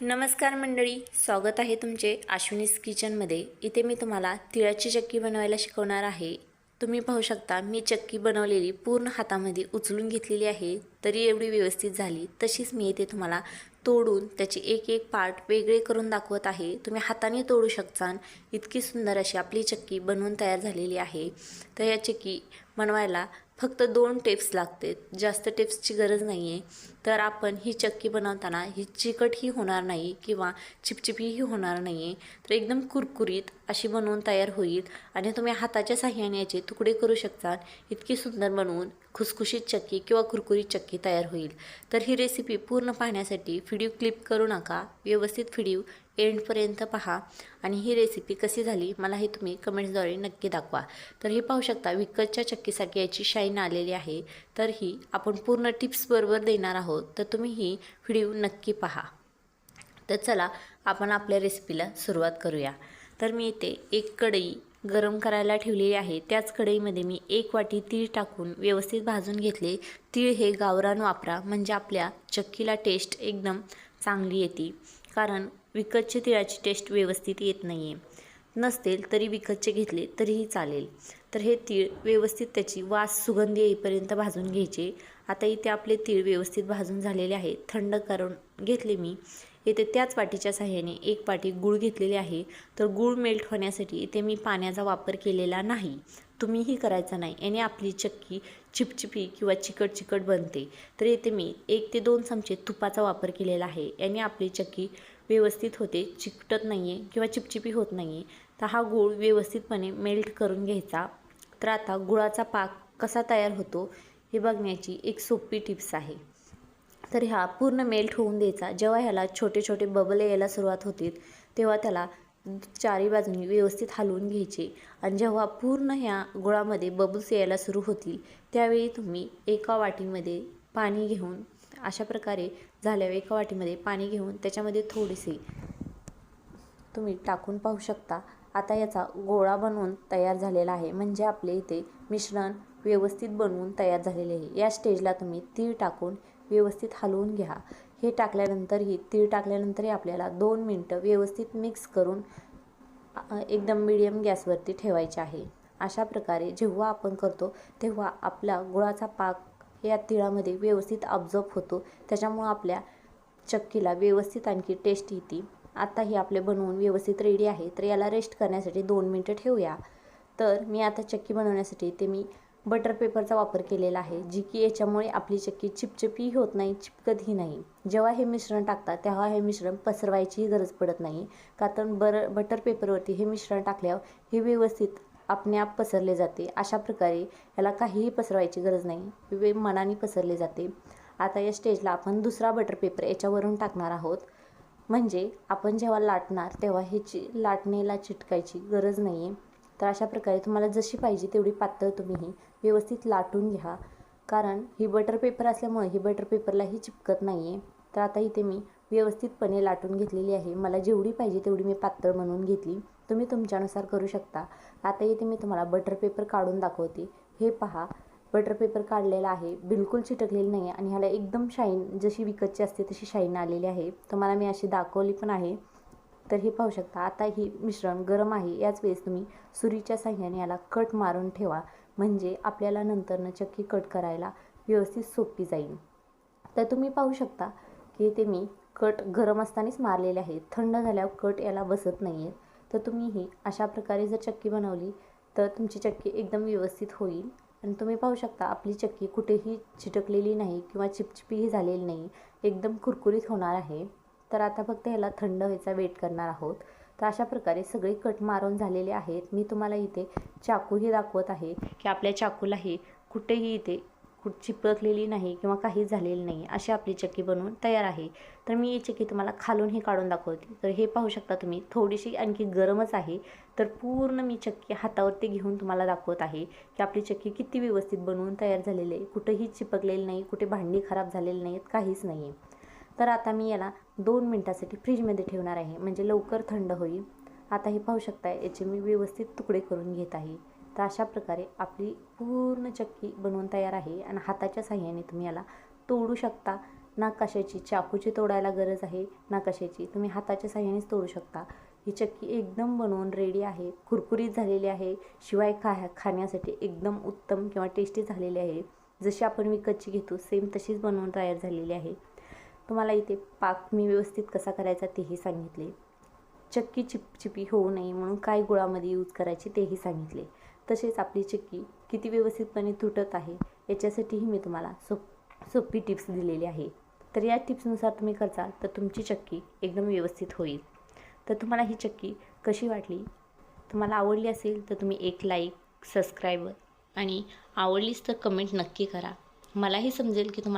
नमस्कार मंडळी स्वागत आहे तुमचे आश्विनीस किचनमध्ये. इथे मी तुम्हाला तिळाची चक्की बनवायला शिकवणार आहे. तुम्ही पाहू शकता मी चक्की बनवलेली पूर्ण हातामध्ये उचलून घेतलेली आहे. तरी एवढी व्यवस्थित झाली तशीच मी इथे तुम्हाला तोडून त्याचे एक एक पार्ट वेगळे करून दाखवत आहे. तुम्ही हाताने तोडू शकता इतकी सुंदर अशी आपली चक्की बनवून तयार झालेली आहे. तर या चक्की बनवायला फक्त दोन टेप्स लागते जास्त टेप्सची गरज नाही आहे तर आपण ही चक्की बनवताना ही चिकटही होणार नाही किंवा चिपचिपीही होणार नाही आहे तर एकदम कुरकुरीत अशी बनवून तयार होईल आणि तुम्ही हाताच्या साह्याने याचे तुकडे करू शकता इतकी सुंदर बनवून खुसखुशीत चक्की किंवा कुरकुरीत चक्की तयार होईल. तर ही रेसिपी पूर्ण पाहण्यासाठी व्हिडिओ क्लिप करू नका. व्यवस्थित व्हिडिओ एंडपर्यंत पहा. आणि ही रेसिपी कशी झाली मला हे तुम्ही कमेंट्सद्वारे नक्की दाखवा. तर हे पाहू शकता विकतच्या चक्कीसाठी याची शाईन आलेली आहे. तर ही आपण पूर्ण टिप्सबरोबर देणार आहोत तर तुम्ही ही व्हिडिओ नक्की पहा. तर चला आपण आपल्या रेसिपीला सुरुवात करूया. तर मी इथे एक कढई गरम करायला ठेवलेली आहे. त्याच कढईमध्ये मी एक वाटी तीळ टाकून व्यवस्थित भाजून घेतले. तीळ हे गावरान वापरा म्हणजे आपल्या चक्कीला टेस्ट एकदम चांगली येते. कारण विकतचे तिळाची टेस्ट व्यवस्थित येत नाही आहे नसतील तरी विकतचे घेतले तरीही चालेल. तर हे तीळ व्यवस्थित त्याची वास सुगंधी येईपर्यंत भाजून घ्यायचे. आता इथे आपले तीळ व्यवस्थित भाजून झालेले आहे थंड करून घेतले मी. इथे त्याच वाटीच्या साह्याने एक वाटी गूळ घेतलेली आहे. तर गूळ मेल्ट होण्यासाठी इथे मी पाण्याचा वापर केलेला नाही. तुम्हीही करायचा नाही. याने आपली चक्की चिपचिपी किंवा चिकट चिकट बनते. तर येथे मी एक ते दोन चमचे तुपाचा वापर केलेला आहे. याने आपली चक्की व्यवस्थित होते. चिकटत नाही आहे किंवा चिपचिपी होत नाही आहे तर हा गूळ व्यवस्थितपणे मेल्ट करून घ्यायचा. तर आता गुळाचा पाक कसा तयार होतो हे बघण्याची एक सोपी टिप्स आहे. तर ह्या पूर्ण मेल्ट होऊन द्यायचा. जेव्हा ह्याला छोटे छोटे बबल यायला सुरुवात होते तेव्हा त्याला चारी बाजूनी व्यवस्थित हलवून घ्यायचे. आणि जेव्हा पूर्ण ह्या गुळामध्ये बबल्स यायला सुरू होतील त्यावेळी तुम्ही एका वाटीमध्ये पाणी घेऊन अशा प्रकारे झाल्यावर एका वाटीमध्ये पाणी घेऊन त्याच्यामध्ये थोडेसे तुम्ही टाकून पाहू शकता. आता याचा गोळा बनवून तयार झालेला आहे. म्हणजे आपले इथे मिश्रण व्यवस्थित बनवून तयार झालेले आहे. या स्टेजला तुम्ही तीळ टाकून व्यवस्थित हलवून घ्या. हे टाकल्यानंतरही तीळ टाकल्यानंतरही आपल्याला दोन मिनटं व्यवस्थित मिक्स करून एकदम मिडियम गॅसवरती ठेवायचे आहे. अशा प्रकारे जेव्हा आपण करतो तेव्हा आपला गुळाचा पाक या तिळामध्ये व्यवस्थित ऑब्झर्व होतो. त्याच्यामुळं आपल्या चक्कीला व्यवस्थित आणखी टेस्ट येते. आता ही आपले बनवून व्यवस्थित रेडी आहे. तर याला रेस्ट करण्यासाठी दोन मिनटं ठेवूया. तर मी आता चक्की बनवण्यासाठी ते मी बटर पेपरचा वापर केलेला आहे जी की याच्यामुळे आपली चक्की चिपचिपी होत नाही चिपकतही नाही. जेव्हा हे मिश्रण टाकतात तेव्हा हे मिश्रण पसरवायचीही गरज पडत नाही. कारण बर बटर पेपरवरती हे मिश्रण टाकल्यावर हे व्यवस्थित आपणे आप पसरले जाते. अशा प्रकारे याला काहीही पसरवायची गरज नाही. वे मनाने पसरले जाते. आता या स्टेजला आपण दुसरा बटर पेपर याच्यावरून टाकणार आहोत. म्हणजे आपण जेव्हा लाटणार तेव्हा ह्याची लाटणीला चिटकायची गरज नाही आहे तर अशा प्रकारे तुम्हाला जशी पाहिजे तेवढी पातळ तुम्ही ही व्यवस्थित लाटून घ्या. कारण ही बटर पेपर असल्यामुळे ही बटर पेपरलाही चिपकत नाही आहे तर आता इथे मी व्यवस्थितपणे लाटून घेतलेली आहे. मला जेवढी पाहिजे तेवढी मी पातळ म्हणून घेतली. तुम्ही तुमच्यानुसार करू शकता. आता इथे मी तुम्हाला बटर पेपर काढून दाखवते. हे पहा. बटर पेपर काढलेला आहे. बिलकुल चिटकलेली नाही आहे आणि ह्याला एकदम शाईन जशी विकतची असते तशी शाईन आलेली आहे. तुम्हाला मी अशी दाखवली पण आहे. तर हे पाहू शकता आता ही मिश्रण गरम आहे. याच वेळेस तुम्ही सुरीच्या साह्याने याला कट मारून ठेवा. म्हणजे आपल्याला नंतरनं चक्की कट करायला व्यवस्थित सोपी जाईल. तर तुम्ही पाहू शकता की ते मी कट गरम असतानाच मारलेले आहे. थंड झाल्यावर कट याला बसत नाही आहेत तर तुम्ही ही अशा प्रकारे जर चक्की बनवली तर तुमची चक्की एकदम व्यवस्थित होईल. आणि तुम्ही पाहू शकता आपली चक्की कुठेही चिटकलेली नाही किंवा चिपचिपीही झालेली नाही. एकदम कुरकुरीत होणार आहे. तर आता फक्त ह्याला थंड व्हायचा वेट करणार आहोत. तर अशा प्रकारे सगळे कट मारून झालेले आहेत. मी तुम्हाला इथे चाकूही दाखवत आहे की आपल्या चाकूलाही कुठेही इथे कुठ चिपकलेली नाही किंवा काहीच झालेली नाही अशी आपली चक्की बनवून तयार आहे. तर मी ही चक्की तुम्हाला खालून हे काढून दाखवते. तर हे पाहू शकता तुम्ही थोडीशी आणखी गरमच आहे. तर पूर्ण मी चक्की हातावरती घेऊन तुम्हाला दाखवत आहे की आपली चक्की किती व्यवस्थित बनवून तयार झालेली आहे. कुठेही चिपकलेली नाही कुठे भांडी खराब झालेली नाहीत काहीच नाही आहे तर आता मी याला दोन मिनटासाठी फ्रीजमध्ये ठेवणार आहे. म्हणजे लवकर थंड होईल. आता हे पाहू शकता याचे मी व्यवस्थित तुकडे करून घेत आहे. तर अशा प्रकारे आपली पूर्ण चक्की बनवून तयार आहे आणि हाताच्या साह्याने तुम्ही याला तोडू शकता. ना कशाची चाकूची तोडायला गरज आहे ना कशाची. तुम्ही हाताच्या साह्यानेच तोडू शकता. ही चक्की एकदम बनवून रेडी आहे कुरकुरीत झालेली आहे. शिवाय खा खाण्यासाठी एकदम उत्तम किंवा टेस्टी झालेली आहे. जशी आपण विकतची घेतो सेम तशीच बनवून तयार झालेली आहे. तुम्हाला इथे पाक मी व्यवस्थित कसा करायचा तेही सांगितले. चक्की चिपचिपी होऊ नये म्हणून काय गुळामध्ये यूज करायचे तेही सांगितले. तसेच आपली चक्की किती व्यवस्थितपणे तुटत आहे याच्यासाठीही मी तुम्हाला सोप सोपी टिप्स दिलेली आहे. तर या टिप्सनुसार तुम्ही करचाल तर तुमची चक्की एकदम व्यवस्थित होईल. तर तुम्हाला ही चक्की कशी वाटली? तुम्हाला आवडली असेल तर तुम्ही एक लाईक सबस्क्राईब आणि आवडलीच तर कमेंट नक्की करा. मलाही समजेल की तुम्हाला